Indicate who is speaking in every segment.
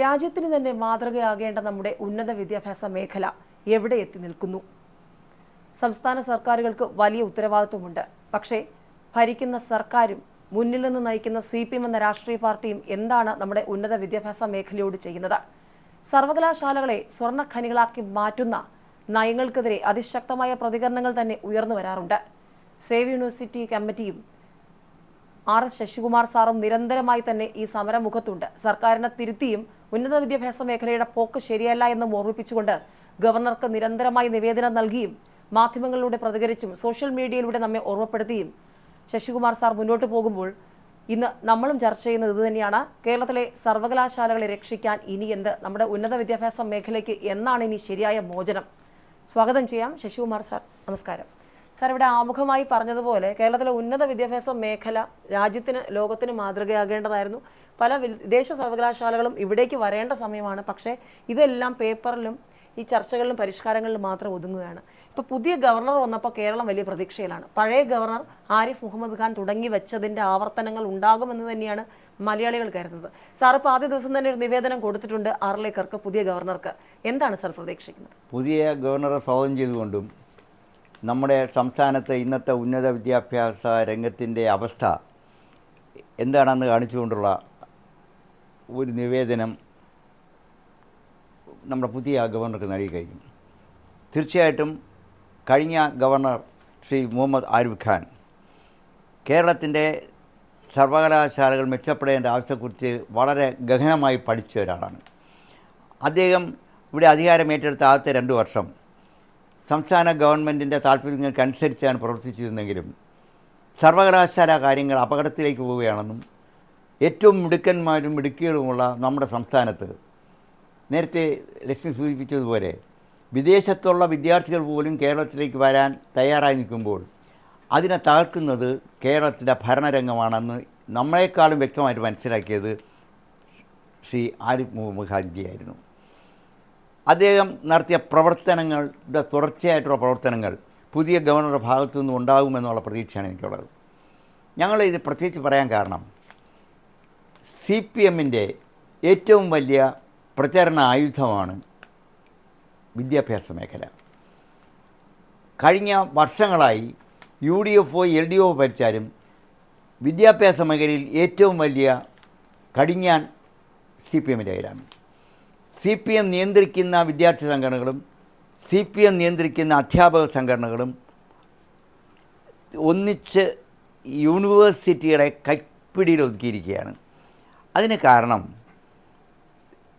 Speaker 1: രാജ്യത്തിന് തന്നെ മാതൃകയാകേണ്ട നമ്മുടെ ഉന്നത വിദ്യാഭ്യാസ മേഖല എവിടെ എത്തി നിൽക്കുന്നു? സംസ്ഥാന സർക്കാരുകൾക്ക് വലിയ ഉത്തരവാദിത്വമുണ്ട്. പക്ഷേ ഭരിക്കുന്ന സർക്കാരും മുന്നിൽ നിന്ന് നയിക്കുന്ന സി പി എം എന്ന രാഷ്ട്രീയ പാർട്ടിയും എന്താണ് നമ്മുടെ ഉന്നത വിദ്യാഭ്യാസ മേഖലയോട് ചെയ്യുന്നത്? സർവകലാശാലകളെ സ്വർണഖനികളാക്കി മാറ്റുന്ന നയങ്ങൾക്കെതിരെ അതിശക്തമായ പ്രതികരണങ്ങൾ തന്നെ ഉയർന്നു വരാറുണ്ട്. സേവ് യൂണിവേഴ്സിറ്റി കമ്മിറ്റിയും ആർ എസ് ശശികുമാർ സാറും നിരന്തരമായി തന്നെ ഈ സമരമുഖത്തുണ്ട്. സർക്കാരിനെ തിരുത്തിയും ഉന്നത വിദ്യാഭ്യാസ മേഖലയുടെ പോക്ക് ശരിയല്ല എന്ന് ഓർമ്മിപ്പിച്ചുകൊണ്ട് ഗവർണർക്ക് നിരന്തരമായി നിവേദനം നൽകിയും മാധ്യമങ്ങളിലൂടെ പ്രതികരിച്ചും സോഷ്യൽ മീഡിയയിലൂടെ നമ്മെ ഓർമ്മപ്പെടുത്തിയും ശശികുമാർ സാർ മുന്നോട്ട് പോകുമ്പോൾ ഇന്ന് നമ്മളും ചർച്ച ചെയ്യുന്നത് ഇതുതന്നെയാണ്. കേരളത്തിലെ സർവകലാശാലകളെ രക്ഷിക്കാൻ ഇനി എന്ത്? നമ്മുടെ ഉന്നത വിദ്യാഭ്യാസ മേഖലയ്ക്ക് എന്നാണ് ഇനി ശരിയായ മോചനം? സ്വാഗതം ചെയ്യാം ശശികുമാർ സാർ. നമസ്കാരം. സാർ ഇവിടെ ആമുഖമായി പറഞ്ഞതുപോലെ കേരളത്തിലെ ഉന്നത വിദ്യാഭ്യാസ മേഖല രാജ്യത്തിന് ലോകത്തിന് മാതൃകയാകേണ്ടതായിരുന്നു. പല വിദേശ സർവകലാശാലകളും ഇവിടേക്ക് വരേണ്ട സമയമാണ്. പക്ഷേ ഇതെല്ലാം പേപ്പറിലും ഈ ചർച്ചകളിലും പരിഷ്കാരങ്ങളിലും മാത്രം ഒതുങ്ങുകയാണ്. ഇപ്പോൾ പുതിയ ഗവർണർ വന്നപ്പോൾ കേരളം വലിയ പ്രതീക്ഷയിലാണ്. പഴയ ഗവർണർ ആരിഫ് മുഹമ്മദ് ഖാൻ തുടങ്ങി വെച്ചതിന്റെ ആവർത്തനങ്ങൾ ഉണ്ടാകുമെന്ന് തന്നെയാണ് മലയാളികൾ കരുതുന്നത്. സാർ ഇപ്പോൾ ആദ്യ ദിവസം തന്നെ ഒരു നിവേദനം കൊടുത്തിട്ടുണ്ട് ആർലേക്കർക്ക് പുതിയ ഗവർണർക്ക്. എന്താണ് സാർ പ്രതീക്ഷിക്കുന്നത്?
Speaker 2: പുതിയ ഗവർണറെ സ്വാഗതം ചെയ്തുകൊണ്ടും നമ്മുടെ സംസ്ഥാനത്തെ ഇന്നത്തെ ഉന്നത വിദ്യാഭ്യാസ രംഗത്തിന്റെ അവസ്ഥ എന്താണെന്ന് കാണിച്ചുകൊണ്ടുള്ള ഒരു നിവേദനം നമ്മുടെ പുതിയ ഗവർണർക്ക് നൽകി കഴിഞ്ഞു. തീർച്ചയായിട്ടും കഴിഞ്ഞ ഗവർണർ ശ്രീ മുഹമ്മദ് ആരിഫ് ഖാൻ കേരളത്തിന്റെ സർവകലാശാലകൾ മെച്ചപ്പെടേണ്ട ആവശ്യത്തെക്കുറിച്ച് വളരെ ഗഹനമായി പഠിച്ച ഒരാളാണ്. അദ്ദേഹം ഇവിടെ അധികാരം ഏറ്റെടുത്ത ആദ്യത്തെ രണ്ട് വർഷം സംസ്ഥാന ഗവൺമെന്റിന്റെ താല്പര്യങ്ങൾക്കനുസരിച്ചാണ് പ്രവർത്തിച്ചിരുന്നെങ്കിലും സർവകലാശാല കാര്യങ്ങൾ അപകടത്തിലേക്ക് പോവുകയാണെന്നും ഏറ്റവും മിടുക്കന്മാരും മിടുക്കികളുമുള്ള നമ്മുടെ സംസ്ഥാനത്ത് നേരത്തെ ലക്ഷ്മി സൂചിപ്പിച്ചതുപോലെ വിദേശത്തുള്ള വിദ്യാർത്ഥികൾ പോലും കേരളത്തിലേക്ക് വരാൻ തയ്യാറായി നിൽക്കുമ്പോൾ അതിനെ തകർക്കുന്നത് കേരളത്തിന്റെ ഭരണരംഗമാണെന്ന് നമ്മളെക്കാളും വ്യക്തമായിട്ട് മനസ്സിലാക്കിയത് ശ്രീ ആരിഫ് മുഹമ്മദ് ഖാൻജിയായിരുന്നു. അദ്ദേഹം നടത്തിയ പ്രവർത്തനങ്ങളുടെ തുടർച്ചയായിട്ടുള്ള പ്രവർത്തനങ്ങൾ പുതിയ ഗവർണറുടെ ഭാഗത്തു നിന്നും ഉണ്ടാകുമെന്നുള്ള പ്രതീക്ഷയാണ് എനിക്കുള്ളത്. ഞങ്ങൾ ഇത് പ്രത്യേകിച്ച് പറയാൻ കാരണം സി പി എമ്മിന്റെ ഏറ്റവും വലിയ പ്രചരണ ആയുധമാണ് വിദ്യാഭ്യാസ മേഖല. കഴിഞ്ഞ വർഷങ്ങളായി U D F L D O ഭരിച്ചാലും വിദ്യാഭ്യാസ മേഖലയിൽ ഏറ്റവും വലിയ കടിഞ്ഞാൻ സി പി എമ്മിന്റെ കയ്യിലാണ്. സി പി എം നിയന്ത്രിക്കുന്ന വിദ്യാർത്ഥി സംഘടനകളും സി പി എം നിയന്ത്രിക്കുന്ന അധ്യാപക സംഘടനകളും ഒന്നിച്ച് യൂണിവേഴ്സിറ്റിയുടെ കൈപ്പിടിയിൽ ഒതുക്കിയിരിക്കുകയാണ്. അതിന് കാരണം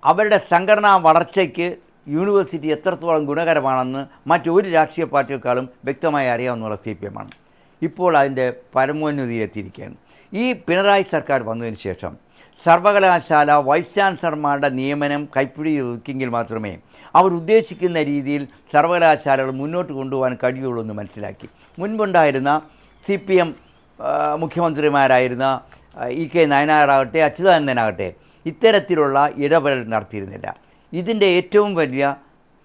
Speaker 2: അവരുടെ സംഘടനാ വളർച്ചയ്ക്ക് യൂണിവേഴ്സിറ്റി എത്രത്തോളം ഗുണകരമാണെന്ന് മറ്റൊരു രാഷ്ട്രീയ പാർട്ടിയേക്കാളും വ്യക്തമായി അറിയാവുന്ന സി പി എമ്മാണ് ഇപ്പോൾ അതിന്റെ പരമോന്നതിയിലെത്തിയിരിക്കുകയാണ്. ഈ പിണറായി സർക്കാർ വന്നതിന് ശേഷം സർവകലാശാല വൈസ് ചാൻസലർമാരുടെ നിയമനം കൈപ്പിടി ഒതുക്കിയെങ്കിൽ മാത്രമേ അവർ ഉദ്ദേശിക്കുന്ന രീതിയിൽ സർവകലാശാലകൾ മുന്നോട്ട് കൊണ്ടുപോകാൻ കഴിയുള്ളൂ എന്ന് മനസ്സിലാക്കി. മുൻപുണ്ടായിരുന്ന സി പി എം മുഖ്യമന്ത്രിമാരായിരുന്ന ഇ കെ നയനാറാകട്ടെ അച്യുതാനന്ദനാകട്ടെ ഇത്തരത്തിലുള്ള ഇടപെടൽ നടത്തിയിരുന്നില്ല. ഇതിന്റെ ഏറ്റവും വലിയ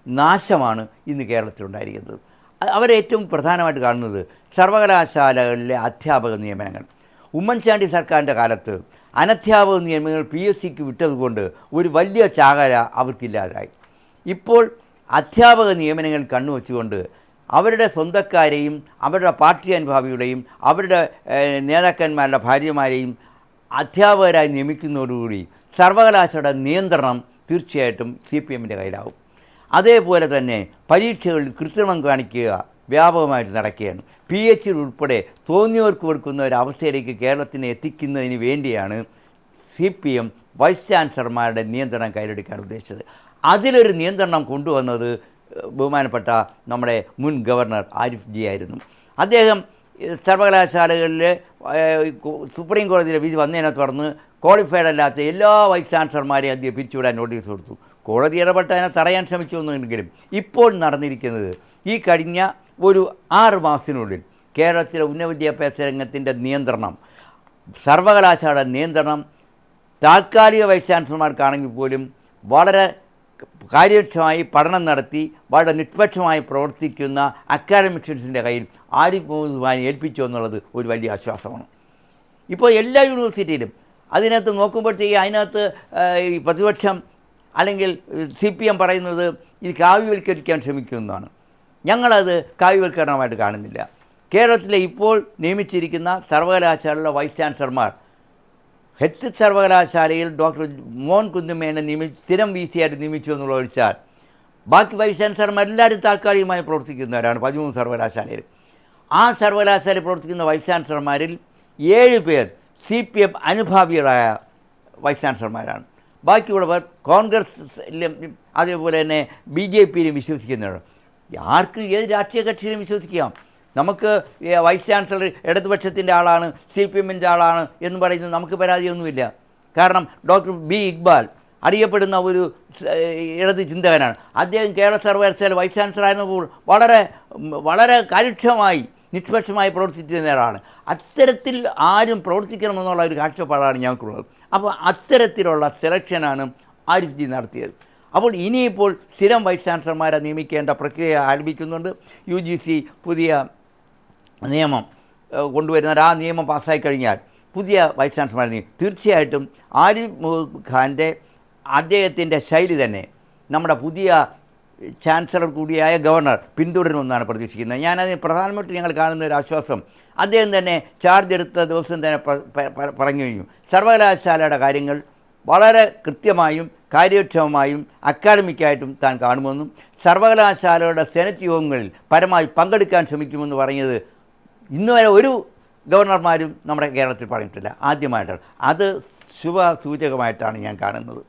Speaker 2: നാശമാണ് ഇന്ന് കേരളത്തിലുണ്ടായിരിക്കുന്നത്. അവരേറ്റവും പ്രധാനമായിട്ട് കാണുന്നത് സർവകലാശാലകളിലെ അധ്യാപക നിയമനങ്ങൾ. ഉമ്മൻചാണ്ടി സർക്കാരിന്റെ കാലത്ത് അനധ്യാപക നിയമങ്ങൾ പി എസ് സിക്ക് വിട്ടതുകൊണ്ട് ഒരു വലിയ ചാകര അവർക്കില്ലാതായി. ഇപ്പോൾ അധ്യാപക നിയമനങ്ങൾ കണ്ണുവച്ചുകൊണ്ട് അവരുടെ സ്വന്തക്കാരെയും അവരുടെ പാർട്ടി അനുഭാവിയുടെയും അവരുടെ നേതാക്കന്മാരുടെ ഭാര്യമാരെയും അധ്യാപകരായി നിയമിക്കുന്നതോടുകൂടി സർവകലാശാലയുടെ നിയന്ത്രണം തീർച്ചയായിട്ടും സി പി എമ്മിന്റെ കയ്യിലാവും. അതേപോലെ തന്നെ പരീക്ഷകളിൽ കൃത്രിമം കാണിക്കുക വ്യാപകമായിട്ട് നടക്കുകയാണ്. പി എച്ച് ഉൾപ്പെടെ തോന്നിയവർക്ക് കൊടുക്കുന്ന ഒരു അവസ്ഥയിലേക്ക് കേരളത്തിനെ എത്തിക്കുന്നതിന് വേണ്ടിയാണ് സി പി എം വൈസ് ചാൻസലർമാരുടെ നിയന്ത്രണം കയ്യിലെടുക്കാൻ ഉദ്ദേശിച്ചത്. അതിലൊരു നിയന്ത്രണം കൊണ്ടുവന്നത് ബഹുമാനപ്പെട്ട നമ്മുടെ മുൻ ഗവർണർ ആരിഫ് ജി ആയിരുന്നു. അദ്ദേഹം സർവകലാശാലകളിൽ സുപ്രീം കോടതിയിലെ വിധി വന്നതിനെ തുടർന്ന് ക്വാളിഫൈഡ് അല്ലാത്ത എല്ലാ വൈസ് ചാൻസലർമാരെയും അദ്ദേഹം പിരിച്ചുവിടാൻ നോട്ടീസ് കൊടുത്തു. കോടതി ഇടപെട്ട് അതിനെ തടയാൻ ശ്രമിച്ചു എന്നെങ്കിലും ഇപ്പോൾ നടന്നിരിക്കുന്നത് ഈ കഴിഞ്ഞ ഒരു ആറ് മാസത്തിനുള്ളിൽ കേരളത്തിലെ ഉന്നത വിദ്യാഭ്യാസ രംഗത്തിന്റെ നിയന്ത്രണം സർവകലാശാല നിയന്ത്രണം താൽക്കാലിക വൈസ് ചാൻസലർമാർക്കാണെങ്കിൽ പോലും വളരെ കാര്യക്ഷമമായി പഠനം നടത്തി വളരെ നിഷ്പക്ഷമായി പ്രവർത്തിക്കുന്ന അക്കാഡമിക്സിന്റെ കയ്യിൽ ആരിഫ് മുഹമ്മദ് ഏൽപ്പിച്ചു എന്നുള്ളത് ഒരു വലിയ ആശ്വാസമാണ്. ഇപ്പോൾ എല്ലാ യൂണിവേഴ്സിറ്റിയിലും അതിനകത്ത് നോക്കുമ്പോഴത്തേക്ക് അതിനകത്ത് ഈ പ്രതിപക്ഷം അല്ലെങ്കിൽ സി പി എം പറയുന്നത് ഇത് കാവ്യവൽക്കരിക്കാൻ ശ്രമിക്കുമെന്നാണ് ഞങ്ങളത് കാവ്യവൽക്കരണമായിട്ട് കാണുന്നില്ല. കേരളത്തിലെ ഇപ്പോൾ നിയമിച്ചിരിക്കുന്ന സർവകലാശാലയിലെ വൈസ് ചാൻസലർമാർ ഹെറ്റ് സർവകലാശാലയിൽ ഡോക്ടർ മോൻ കുന്നുമേനെ നിയമി സ്ഥിരം വി സിയായിട്ട് നിയമിച്ചു എന്നുള്ള ഒഴിച്ചാൽ ബാക്കി വൈസ് ചാൻസലർമാർ എല്ലാവരും താൽക്കാലികമായി പ്രവർത്തിക്കുന്നവരാണ് പതിമൂന്ന് സർവകലാശാലയിൽ. ആ സർവകലാശാലയിൽ പ്രവർത്തിക്കുന്ന വൈസ് ചാൻസലർമാരിൽ ഏഴ് പേർ സി പി എം അനുഭാവികളായ വൈസ് ചാൻസലർമാരാണ്. ബാക്കിയുള്ളവർ കോൺഗ്രസ് അതേപോലെ തന്നെ ബി ജെ പിയിലും വിശ്വസിക്കുന്നവരാണ്. ആർക്കും ഏത് രാഷ്ട്രീയ കക്ഷിയിലും വിശ്വസിക്കാം. നമുക്ക് വൈസ് ചാൻസലർ ഇടതുപക്ഷത്തിന്റെ ആളാണ് സി പി എമ്മിന്റെ ആളാണ് എന്ന് പറയുന്നത് നമുക്ക് പരാതിയൊന്നുമില്ല. കാരണം ഡോക്ടർ ബി ഇക്ബാൽ അറിയപ്പെടുന്ന ഒരു ഇടത് ചിന്തകനാണ്. അദ്ദേഹം കേരള സർവകലാശാല വൈസ് ചാൻസലർ ആയിരുന്നപ്പോൾ വളരെ വളരെ കാര്യക്ഷമമായി നിഷ്പക്ഷമായി പ്രവർത്തിച്ചിരുന്ന ഒരാളാണ്. അത്തരത്തിൽ ആരും പ്രവർത്തിക്കണമെന്നുള്ള ഒരു കാഴ്ചപ്പാടാണ് ഞങ്ങൾക്കുള്ളത്. അപ്പോൾ അത്തരത്തിലുള്ള സെലക്ഷനാണ് ആരിഫ് ജി നടത്തിയത്. അപ്പോൾ ഇനിയിപ്പോൾ സ്ഥിരം വൈസ് ചാൻസലർമാരെ നിയമിക്കേണ്ട പ്രക്രിയ ആരംഭിക്കുന്നുണ്ട്. യു ജി സി പുതിയ നിയമം കൊണ്ടുവരുന്ന ആ നിയമം പാസ്സായി കഴിഞ്ഞാൽ പുതിയ വൈസ് ചാൻസലർമാരെ നിയമിക്കും. തീർച്ചയായിട്ടും ആരിഫ് ഖാന്റെ അദ്ദേഹത്തിന്റെ ശൈലി തന്നെ നമ്മുടെ പുതിയ ചാൻസലർ കൂടിയായ ഗവർണർ പിന്തുടരുമെന്നാണ് പ്രതീക്ഷിക്കുന്നത്. ഞാനത് പ്രധാനമായിട്ട് ഞങ്ങൾ കാണുന്ന ഒരു ആശ്വാസം അദ്ദേഹം തന്നെ ചാർജ് എടുത്ത ദിവസം തന്നെ പറഞ്ഞു കഴിഞ്ഞു. സർവകലാശാലയുടെ കാര്യങ്ങൾ വളരെ കൃത്യമായും കാര്യക്ഷമമായും അക്കാഡമിക്കായിട്ടും താൻ കാണുമെന്നും സർവകലാശാലയുടെ സെനറ്റ് യോഗങ്ങളിൽ പരമായി പങ്കെടുക്കാൻ ശ്രമിക്കുമെന്ന് പറഞ്ഞത് ഇന്നുവരെ ഒരു ഗവർണർമാരും നമ്മുടെ കേരളത്തിൽ പറഞ്ഞിട്ടില്ല. ആദ്യമായിട്ടാണ്. അത് ശുഭസൂചകമായിട്ടാണ് ഞാൻ കാണുന്നത്.